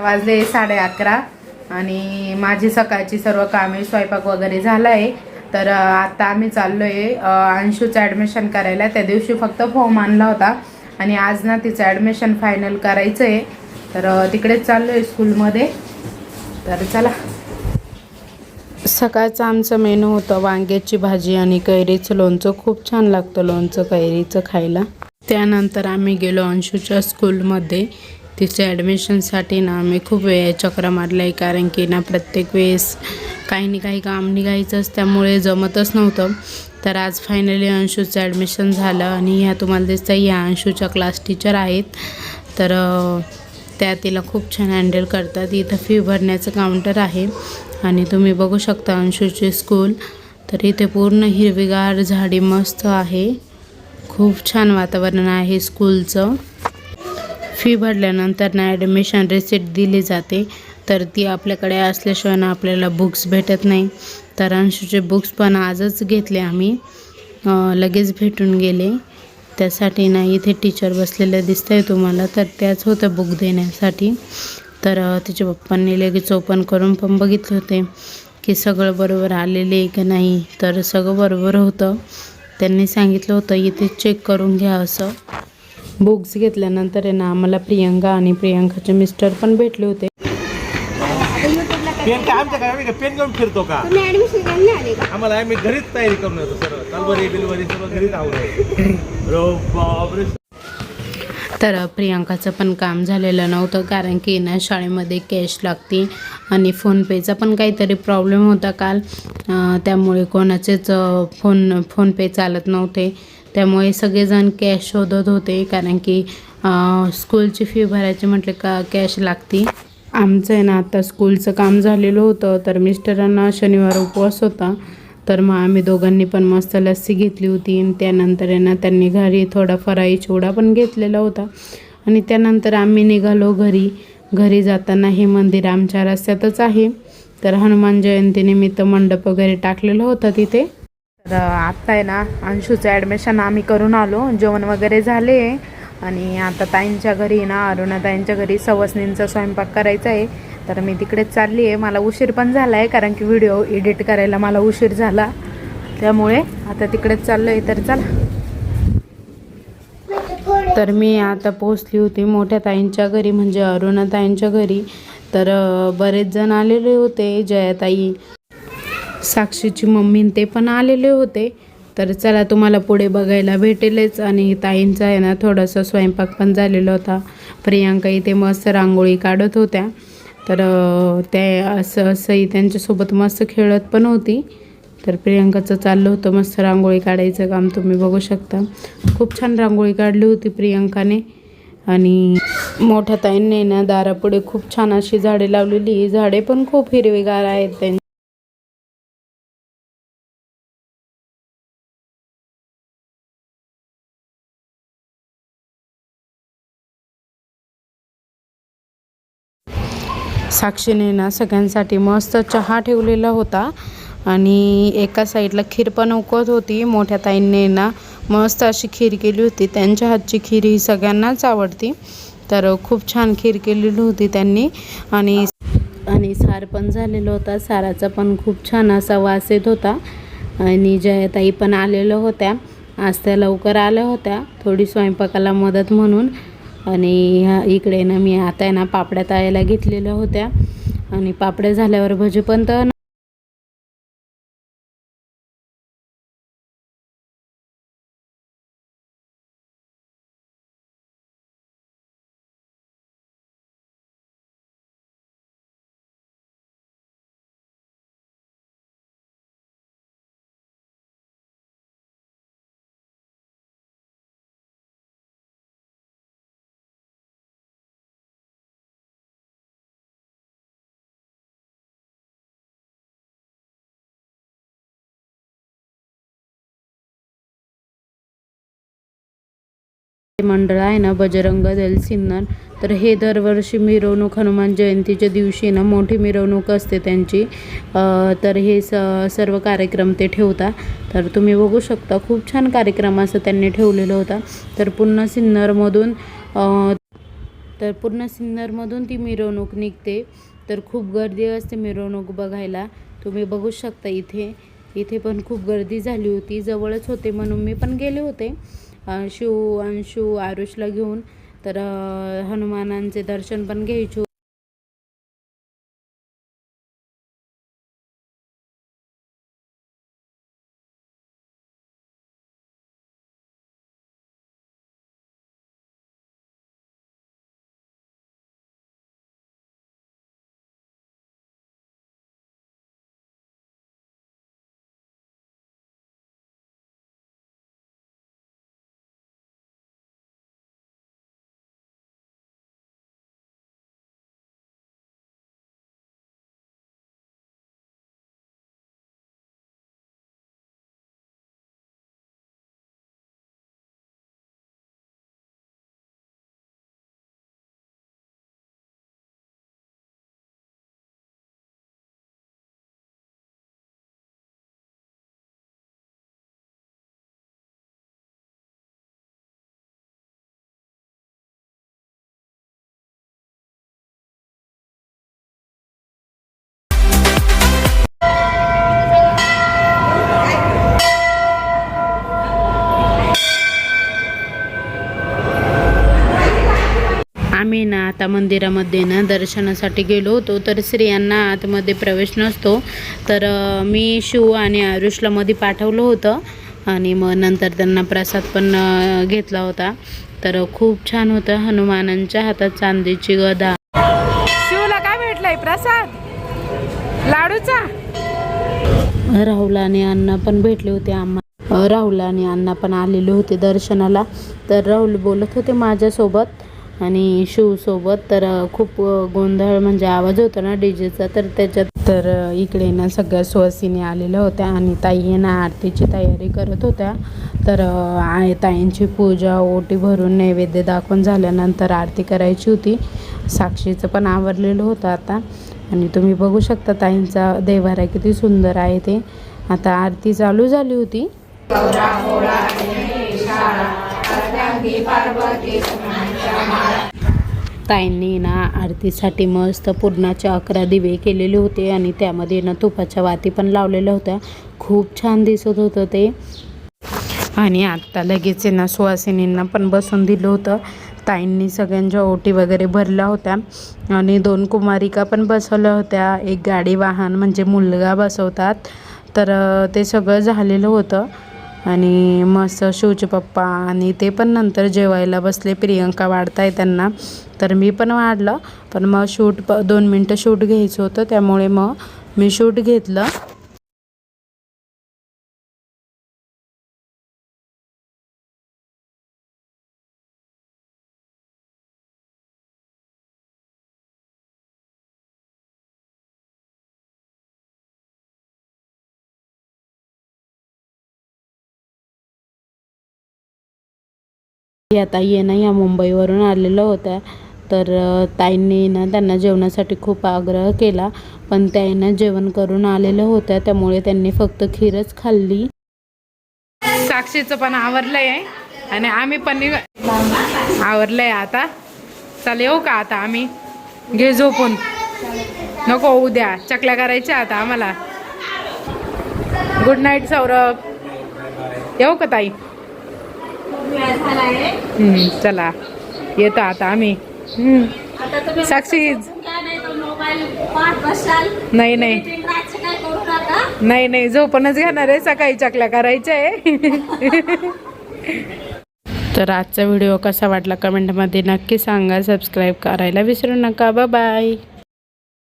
वाजले साडे अकरा आणि माझी सकाळची सर्व कामे स्वयंपाक वगैरे झाला आहे तर आता आम्ही चाललो आहे अंशूचं ॲडमिशन करायला. त्या दिवशी फक्त फॉर्म आणला होता. आणि आज ना तिचं ॲडमिशन फायनल करायचं आहे तर तिकडेच चाललो आहे स्कूलमध्ये तर चला. सकाळचं आमचं मेनू होतं वांग्याची भाजी आणि कैरीचं लोणचं. खूप छान लागतं लोणचं कैरीचं खायला. त्यानंतर आम्ही गेलो अंशूच्या स्कूलमध्ये तिच्या ॲडमिशनसाठी ना मी खूप वेळ चक्र मारलं आहे कारण की ना प्रत्येक वेळेस काही ना काही काम निघायचंच. त्यामुळे जमतच नव्हतं. तर आज फायनली अंशूचं ॲडमिशन झालं आणि ह्या तुम्हाला दिसतं ह्या अंशूच्या क्लास टीचर आहेत. तर त्या तिला खूप छान हँडल करतात. इथं फी भरण्याचं काउंटर आहे. आणि तुम्ही बघू शकता अंशूची स्कूल तर इथे पूर्ण हिरवीगार झाडी मस्त आहे. खूप छान वातावरण आहे स्कूलचं फी भरल्यानंतर ना ॲडमिशन रिसिट दिली जाते. तर ती आपल्याकडे असल्याशिवाय ना आपल्याला बुक्स भेटत नाही. तर अंशूचे बुक्स पण आजच घेतले आम्ही. लगेच भेटून गेले. त्यासाठी ना इथे टीचर बसलेलं दिसतं आहे तुम्हाला. तर त्याच होतं बुक देण्यासाठी. तर तिच्या पप्पांनी लगेच ओपन करून पण बघितले होते की सगळं बरोबर आलेले आहे की नाही. तर सगळं बरोबर होतं. त्यांनी सांगितलं होतं इथे चेक करून घ्या असं. बुक्स घेतल्यानंतर आहे ना आम्हाला प्रियंका आणि प्रियंकाचे मिस्टर पण भेटले होते. पेन काय आमच्या काय आम्ही काय पेन घेऊन फिरतो का? तुम्ही ऍडमिशन घ्यायला नाही आले का? आम्हाला आम्ही घरीच तयारी करून येतो सर्व. तलवारी बिलवारी सर्व घरीच आवडतो बापरे तर प्रियंकाचं पण काम झालेलं नव्हतं कारण की ना शाळेमध्ये कॅश लागते आणि फोनपेचा पण काहीतरी प्रॉब्लेम होता काल. त्यामुळे कोणाचेच फोन फोनपे चालत नव्हते. त्यामुळे सगळेजण कॅश शोधत होते कारण की स्कूलची फी भरायची म्हटले का कॅश लागती. आमचं आहे ना आता स्कूलचं काम झालेलं होतं तर मिस्टरांना शनिवार उपवास होता. तर मग आम्ही दोघांनी पण मस्त लस्सी घेतली होती आणि त्यानंतर आहे ना त्यांनी घरी थोडा फराई चिवडा पण घेतलेला होता. आणि त्यानंतर आम्ही निघालो घरी. घरी जाताना हे मंदिर आमच्या रस्त्यातच आहे. तर हनुमान जयंतीनिमित्त मंडप वगैरे टाकलेलं होतं तिथे. तर आत्ता आहे ना अंशूचं ॲडमिशन आम्ही करून आलो. जेवण वगैरे झाले. आणि आता ताईंच्या घरी ना अरुणाताईंच्या घरी सवसनींचा स्वयंपाक करायचा आहे. तर मी तिकडेच चालली आहे. मला उशीर पण झाला आहे कारण की व्हिडिओ एडिट करायला मला उशीर झाला. त्यामुळे आता तिकडेच चाललो आहे तर चला. तर मी आता पोचली होती मोठ्या ताईंच्या घरी म्हणजे अरुणाताईंच्या घरी. तर बरेच जण आलेले होते जयाताई. साक्षीची मम्मी ते पण आलेले होते. तर चला तुम्हाला पुढे बघायला भेटेलच. आणि ताईंचा आहे ना थोडासा स्वयंपाक पण झालेला होता. प्रियांका इथे मस्त रांगोळी काढत होत्या. तर त्या ते असं असंही त्यांच्यासोबत मस्त खेळत पण होती. तर प्रियांकाचं चाललं होतं मस्त रांगोळी काढायचं काम. तुम्ही बघू शकता. खूप छान रांगोळी काढली होती प्रियांकाने. आणि मोठ्या ताईंनी ना दारापुढे खूप छान अशी झाडे लावलेली. झाडे पण खूप हिरवीगार आहेत त्यांची. साक्षीने ना सगळ्यांसाठी मस्त चहा ठेवलेला होता. आणि एका साईडला खीर पण उकळत होती. मोठ्या ताईंनी ना मस्त अशी खीर केली होती. त्यांच्या हातची खीर ही सगळ्यांनाच आवडती. तर खूप छान खीर केलेली होती त्यांनी. आणि आणि सार पण झालेला होता. साराचा पण खूप छान असा वास येत होता. आणि जयाताई पण आलेल्या होत्या. आज त्या लवकर आल्या होत्या. थोडी स्वयंपाकाला मदत म्हणून. आणि ह्या इकडे ना मी आता आहे ना पापड्या तळायला घेतलेल्या होत्या. आणि पापड्या झाल्यावर भजी पण तर मंडळ आहे ना बजरंग दल सिन्नर. तर हे दरवर्षी मिरवणूक हनुमान जयंतीच्या दिवशी ना मोठी मिरवणूक असते त्यांची. तर हे स सर्व कार्यक्रम ते ठेवतात तर तुम्ही बघू शकता खूप छान कार्यक्रम असं त्यांनी ठेवलेलं होता. तर पुन्हा सिन्नरमधून तर पूर्ण सिन्नरमधून ती मिरवणूक निघते. तर खूप गर्दी असते मिरवणूक बघायला. तुम्ही बघू शकता इथे. इथे पण खूप गर्दी झाली होती. जवळच होते म्हणून मी पण गेले होते. शिव अंशू आरुषला घेऊन तर हनुमानांचे दर्शन पण घ्यायचो. आता मंदिरामध्ये ना दर्शनासाठी गेलो होतो तर स्त्रियांना आतमध्ये प्रवेश नसतो. तर मी शिव आणि आरुषला मध्ये पाठवलं होतं आणि मग नंतर त्यांना प्रसाद पण घेतला होता. तर खूप छान होतं हनुमानांच्या हातात चांदीची गदा. शिवला काय भेटलंय? प्रसाद? लाडूचा? राहुल आणि अण्णा पण भेटले होते आम्हा राहुल आणि अण्णा पण आलेले होते दर्शनाला. तर राहुल बोलत होते माझ्यासोबत आणि शिवसोबत तर खूप गोंधळ म्हणजे आवाज होता ना डीजेचा तर त्याच्यात तर इकडे ना सगळ्या सुवासिनी आलेल्या होत्या आणि ताई ना आरतीची तयारी करत होत्या. तर आहे ताईंची पूजा ओटी भरून नैवेद्य दाखवून झाल्यानंतर आरती करायची होती. साक्षीचं पण आवरलेलं होतं आता. आणि तुम्ही बघू शकता ताईंचा देवारा किती सुंदर आहे ते. आता आरती चालू झाली होती. ताईंनी ना आरतीसाठी मस्त पूर्णाचे अकरा दिवे केलेले होते आणि त्यामध्ये ना तुपाच्या वाती पण लावलेल्या होत्या. खूप छान दिसत होतं ते. आणि आत्ता लगेच ना सुवासिनींना पण बसून दिलं होतं. ताईंनी सगळ्यांच्या ओटी वगैरे भरल्या होत्या. आणि दोन कुमारिका पण बसवल्या होत्या. एक गाडी वाहन म्हणजे मुलगा बसवतात. तर ते सगळं झालेलं होतं. आणि मस्त शिवचे पप्पा आणि ते पण नंतर जेवायला बसले. प्रियंका वाढताय त्यांना. तर मी पण वाढलं. पण मग शूट प दोन मिनटं शूट घ्यायचं होतं. त्यामुळे मग मी शूट घेतलं. या ताई आहे ना या मुंबईवरून आलेल्या होत्या तर ताईंनी ना त्यांना जेवणासाठी खूप आग्रह केला. पण त्यांना जेवण करून आलेल्या होत्या. त्यामुळे त्यांनी फक्त खीरच खाल्ली. साक्षीचं पण आवरलंय. आणि आम्ही पण आवरलंय आता. चल येऊ का आता आम्ही? घे झोपून. नको उद्या चकल्या करायच्या आता आम्हाला. Good night Saurabh. येऊ का ताई? हम्म, चला. येतो आता आम्ही. हम्म. साक्षी नाही नाही नाही. नाही झोपूनच घेणार आहे. सकाळी चकल्या करायच्या आहे. तर आजचा व्हिडिओ कसा वाटला कमेंटमध्ये नक्की सांगा. सबस्क्राईब करायला विसरू नका. बाय